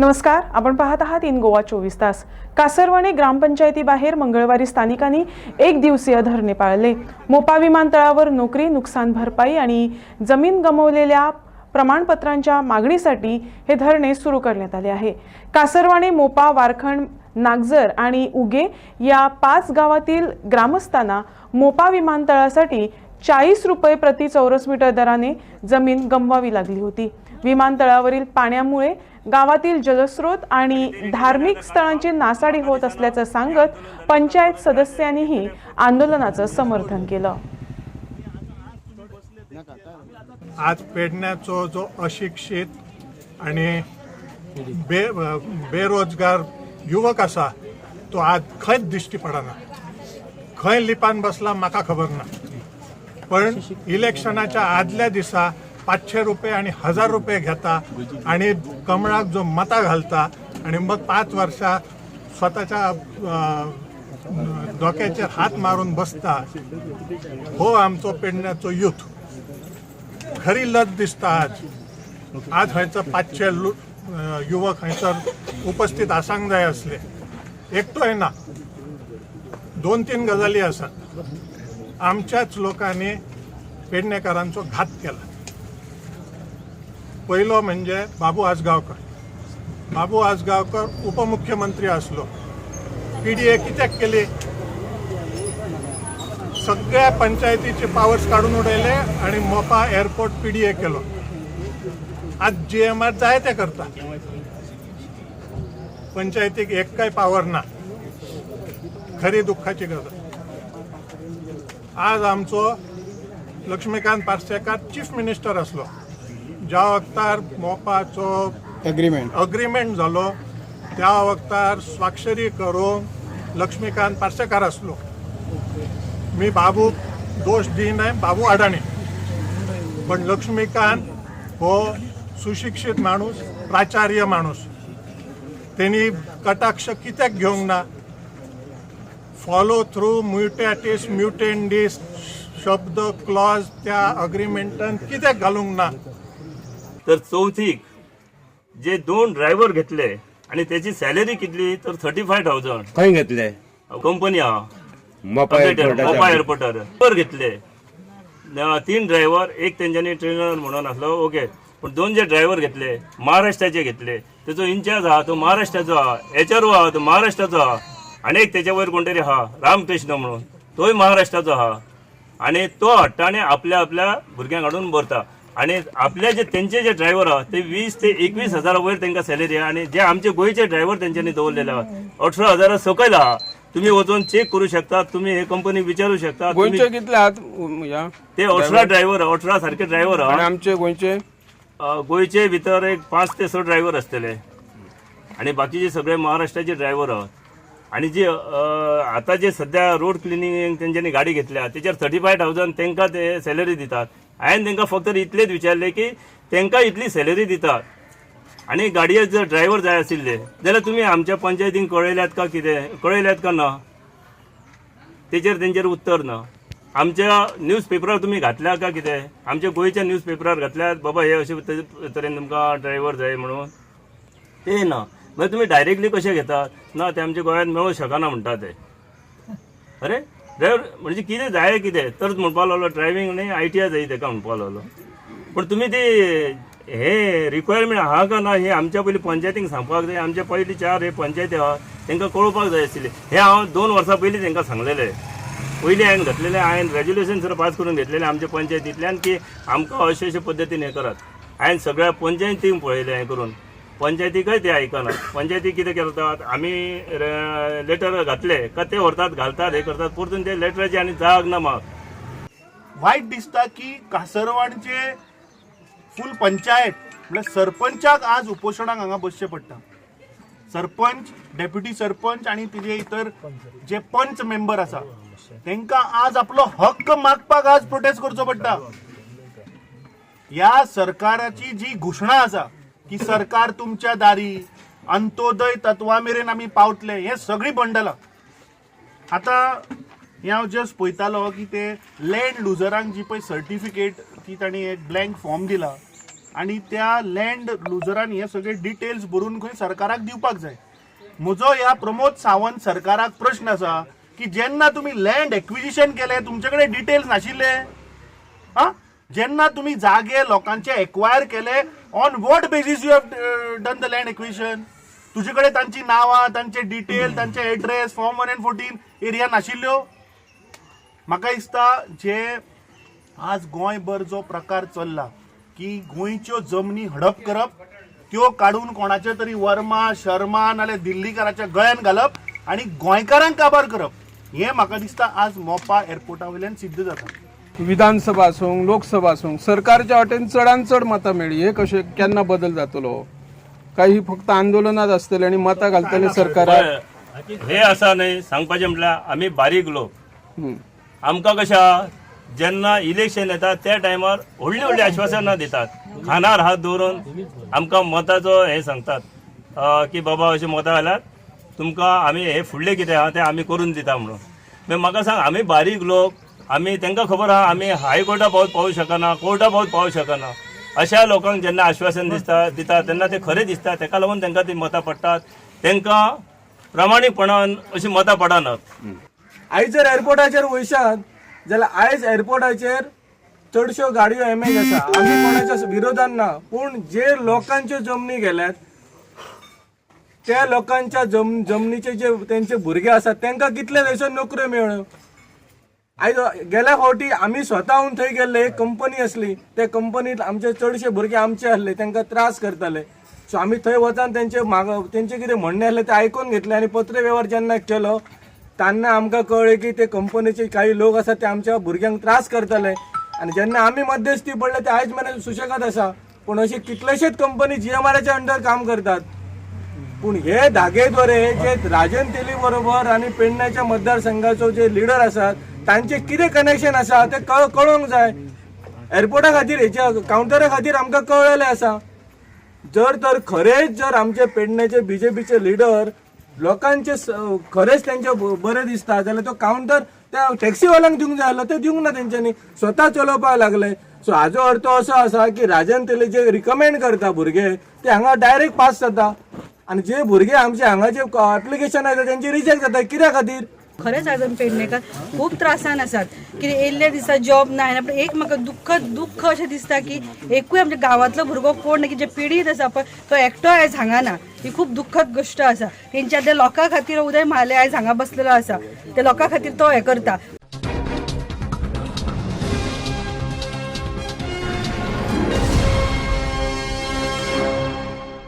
नमस्कार आपण पाहत आहात इन गोवा चोवीस तास. कासरवाणे ग्रामपंचायतीबाहेर मंगळवारी स्थानिकांनी एक दिवसीय धरणे पाळले. मोपा विमानतळावर नोकरी नुकसान भरपाई आणि जमीन गमावलेल्या प्रमाणपत्रांच्या मागणीसाठी हे धरणे सुरू करण्यात आले आहे. कासरवाणे मोपा वारखंड नागझर आणि उगे या पाच गावातील ग्रामस्थांना मोपा विमानतळासाठी चाळीस रुपये प्रति चौरस मीटर दराने जमीन गमवावी लागली होती. विमानतळावरील पाण्यामुळे गावातील जलस्रोत आणि धार्मिक स्थळांची नासाडी होत असल्याचं सांगत पंचायत सदस्यांनीही आंदोलनाचं समर्थन केलं. आज पेडण्याचो जो अशिक्षित आणि बे बेरोजगार युवक आसा तो आज खंयच दिश्टी पडना. खंय लिपान बसला म्हाका खबर ना. पण इलेक्शनाच्या आदल्या दिसा पाचशे रुपये आणि हजार रुपये घेता आणि कमळाक जो मता घालता आणि मग पाच वर्सां स्वताच्या डोक्याचेर हात मारून बसता हो आमचो पेडण्याचो युथ. खरी लज दिसता आज. आज हयसर पाचशे युवक खंयसर उपस्थित आसांक जाय असले एकटोय ना. दोन तीन गजाली आसात आमच्याच लोकांनी पेडणेकारांचो घात केला. पहिलो म्हणजे बाबू आजगांवकर. बाबू आजगांवकर उपमुख्यमंत्री असलो. पीडीए कित्याक केली? सगळ्या पंचायतीचे पावर्स काढून उडयले आणि मोपा एअरपोर्ट पीडीए केलो. आज जी एम आर जाय ते करता. पंचायतीक एक काय पावर ना. खरी दुःखाची गरज. आज आमचो लक्ष्मीकांत पार्सेकार चीफ मिनिस्टर असलो. ज्या वक्तार मोपाचो एग्रीमेंट अग्रीमेंट जालो त्या वक्तार स्वाक्षरी करून लक्ष्मीकांत पार्सेकार असलो. मी बाबू दोष दिनाय बाबू अडाणी. पण लक्ष्मीकांत हो सुशिक्षित माणूस प्राचार्य माणूस. त्यांनी कटाक्ष कित्याक घेवंक ना? फॉलो थ्रू म्युटॅटिस म्युटेंडीस शब्द क्लॉज त्या अग्रीमेंटान कित्याक घालूंक ना? तर चौथीक जे दोन ड्रायव्हर घेतले आणि त्याची सॅलरी कितली? तर थर्टी फाय थाउजंड खंय घेतले? कंपनी हा. मोपा एअरपोर्टार वर घेतले. न- तीन ड्रायव्हर एक तेंच्यांनी ट्रेनर म्हणून असलो ओके पण दोन जे ड्रायव्हर घेतले महाराष्ट्राचे घेतले त्याचो इन्चार्ज हा तो महाराष्ट्राचो हा. एच आर हा तो महाराष्ट्राचो हा. आणि एक त्याच्या वयर कोणतरी हा रामकृष्ण म्हणून. तोय महाराष्ट्राचो हा. आणि तो हट्टाने आपल्या आपल्या भुरग्यांक हाडून भरता. आणि आपले जे त्यांचे जे ड्रायव्हर आहा ते वीस ते एकवीस हजारा वयर त्यांना सॅलरी आहे. आणि जे आमचे गोयचे ड्रायव्हर त्यांच्यानी दवरलेले आहा अठरा हजारा सकयल आहा तुम्ही वचून चेक करू शकता तुम्ही हे कंपनी विचारू शकता तुम्ही- गोंयचे कितले आहात? या ते अठरा ड्रायव्हर अठरा सारखे ड्रायव्हर आणि आमचे गोंयचे? गोयचे भितर एक पाच ते स ड्रायव्हर असतले आणि बाकीचे सगळे महाराष्ट्राचे ड्रायव्हर आहात. आणि जे अ, आता जे सध्या रोड क्लिनिंग त्यांच्यानी गाडी घेतल्या त्याच्यावर थर्टी फाय थाउजंड त्यांना ते सॅलरी दितात. हांवें तांकां फक्त इतलेंच विचारलें की तांकां इतली सॅलरी दितात. आनी गाडयेक जर ड्रायव्हर जाय आशिल्ले जाल्यार तुमी आमच्या पंचायतीन कळयल्यात का कितें? कळयल्यात का ना? तेचेर तेंचेर उत्तर ना. आमच्या न्यूज पेपरार तुमी घातल्या का कितें? आमच्या गोंयच्या न्यूज पेपरार घातल्यात बाबा हे अशे तरेन तुमकां ड्रायव्हर जाय म्हणून. ते ना. मागीर तुमी डायरेक्टली कशें घेतात? ना ते आमच्या गोंयांत मेळूंक शकना म्हणटा ते. अरे? ड्रायव्हर म्हणजे कितें जाय कितें? तरच म्हणपाक लागलो ड्रायव्हींग न्ही आय टी आय जाय तेका म्हणपाक लागलो पण तुमी ती हे रिक्वायरमेंट आहा का ना हे आमच्या पयलीं पंचायतीक सांगपाक जाय आमच्या पयलीं चार हे पंचायती आहा तांकां कळोवपाक जाय आशिल्ले हे हांव दोन वर्सां पयलीं तांकां सांगलेलें. पयलीं हांवें घातलेलें हांवें रेज्युलेशन सुद्दां पास करून घेतलेलें आमच्या पंचायतींतल्यान की आमकां अशे अशे पद्दतीन हें करात हांवें सगळ्या पंचायतींक पळयलें हें करून. पंचायतीकय ते आयकना पंचायती कितें करतात? आमी लेटर घातले. का ते व्हरतात घालतात हे करतात. परतून ते लेटराचे आनी जाग ना म्हाका वाईट दिसता की कासरवाडचे फूल पंचायत म्हळ्यार सरपंचाक आज उपोशणाक हांगा बसचें पडटा सरपंच डेप्युटी सरपंच आणि तिजे इतर जे पंच मेंबर आसा त्यांना आज आपलो हक्क मागपाक आज प्रोटेस्ट करचो पडटा. ह्या सरकाराची जी घोशणा आसा की सरकार तुमच्या दारी अंत्योदय तत्वा मेरेन आमी पावतले हे सगळी बंडलां. आतां हे हांव जस्ट पळयतालो की ते लँड लुजरांक जी पळय सर्टिफिकेट ती तांणी एक ब्लँक फॉर्म दिला आणि त्या लँड लुजरांनी हे सगळे डिटेल्स बरोवन खंय सरकाराक दिवपाक जाय. म्हजो ह्या प्रमोद सावंत सरकाराक प्रश्न आसा की जेन्ना तुम्ही लँड एक्विजिशन केले तुमचे कडेन डिटेल्स नाशिल्ले? हा? जेन्ना तुम्ही जागे लोकांचे एक्वायर केले on what basis you have done the land acquisition तुजे कडेन तांची नांवां तांचे डिटेल तांचे address form one and fourteen area नाशिल्ल्यो? म्हाका दिसता जे आज गोंयभर जो प्रकार चल्ला की गोंयच्यो जमनी हडप करप त्यो काडून कोणाच्या तरी वर्मा शर्मा नाल्या दिल्लीकाराच्या गळ्यान घालप आणि गोंयकारांक काबार करप हें म्हाका दिसता आज मोपा एअरपोर्टा वयल्यान सिद्ध जाता. विधानसभा आसूंक लोकसभा आसूंक सरकारच्या वाटेन चडान चड मतां मेळ्ळी हे कशें केन्ना बदल जातलो? काही फक्त आंदोलनात आसतले आणि मतां घालतले सरकाराक हे असा नाही सांगपाचें म्हटल्यार आमी बारीक लोक. आमकां कशा जेन्ना इलेक्शन येता त्या टायमार व्हडली व्हडली आश्वासनां दितात. खानार हात दवरून आमकां मताचो हे सांगतात. की बाबा अशें मतां घालात. तुमकां आमी हे फुडलें कितें आहा तें आमी करून दिता म्हणून. मागीर म्हाका सांग आमी बारीक लोक आमी तांकां खबर आहा आमी हायकोर्टा पावत पावूं शकना कोर्टा पावत पावूं शकना. अशा लोकांक जेन्ना आश्वासन दिसता दिता तेन्ना ते खरें दिसता ताका लागून तांकां ती मतां पडटात तांकां प्रामाणीकपणान अशीं मतां पडनात आयज जर एअरपोर्टाचेर वयशात जाल्यार आयज एअरपोर्टाचेर चडश्यो गाडयो एम एमएच आसा. आमी कोणाच्या विरोधान ना पूण जे लोकांच्यो जमनी गेल्यात त्या लोकांच्या जम जमनीचे जे तेंचे भुरगे आसात तांकां कितले थंयसर नोकऱ्यो मेळ्यो आयज गेल्या फावटी आमी स्वताहून थंय गेल्ले एक कंपनी असली त्या कंपनीत आमचे चडशे भुरगे आमचे आसले तांकां त्रास करताले. सो आमी थंय वचून तेंचे माग तेंचे कितें म्हणणें आसलें तें आयकून घेतलें आनी पत्र वेव्हार जेन्ना केलो तेन्ना आमकां कळ्ळें की ते कंपनीचे काही लोक आसात ते आमच्या भुरग्यांक त्रास करताले. आनी जेन्ना आमी मध्यस्थी पडले ते आयज मेरेन सुशेगाद आसा. पूण अशी कितलेशेच कंपनी जी एम जीएमआरच्या अंडर काम करतात. पूण हे धागेद्वारे जे राजन तेली बरोबर आणि पेडण्याच्या मतदारसंघाचो जे लिडर आसात तांचे कितें कनेक्शन आसा ते कळ कळोंक जाय. एअरपोर्टा खातीर हेच्या कावंटरा खातीर आमकां कळलेलें आसा. जर तर खरेंच जर आमचे पेडण्याचे बीजेपीचे लिडर लोकांचे खरेंच खरेच त्यांचे बरें दिसता जाल्यार तो कावंटर त्या टॅक्सीवाल्यांक दिवंक जाय आसलो ते दिवंक ना तेंच्यांनी स्वता चलोवपाक लागले. सो हाजो अर्थ असो आसा की राजन तेले जे रिकमेंड करता भुरगे ते हांगा डायरेक्ट पास जाता. आनी जे भुरगे आमचे हांगा जे एप्लिकेशन येता तेंचे रिजेक्ट जाता. कित्या खातीर? खरेंच आजून पेडणेकार खूब त्रासान आसात कितें येयल्ले दिसा जॉब ना पूण एक म्हाका दुख्ख दुख्ख अशें दिसता की एकूय आमच्या गांवांतलो भुरगो कोण ना की जे पिडीत आसा पळय तो एकटो आयज हांगा ना. ही खूब दुःखद गोश्ट आसा तेंच्या त्या लोकां खातीर उदय म्हाले आयज हांगा बसलेलो आसा त्या लोकां खातीर तो हें करता.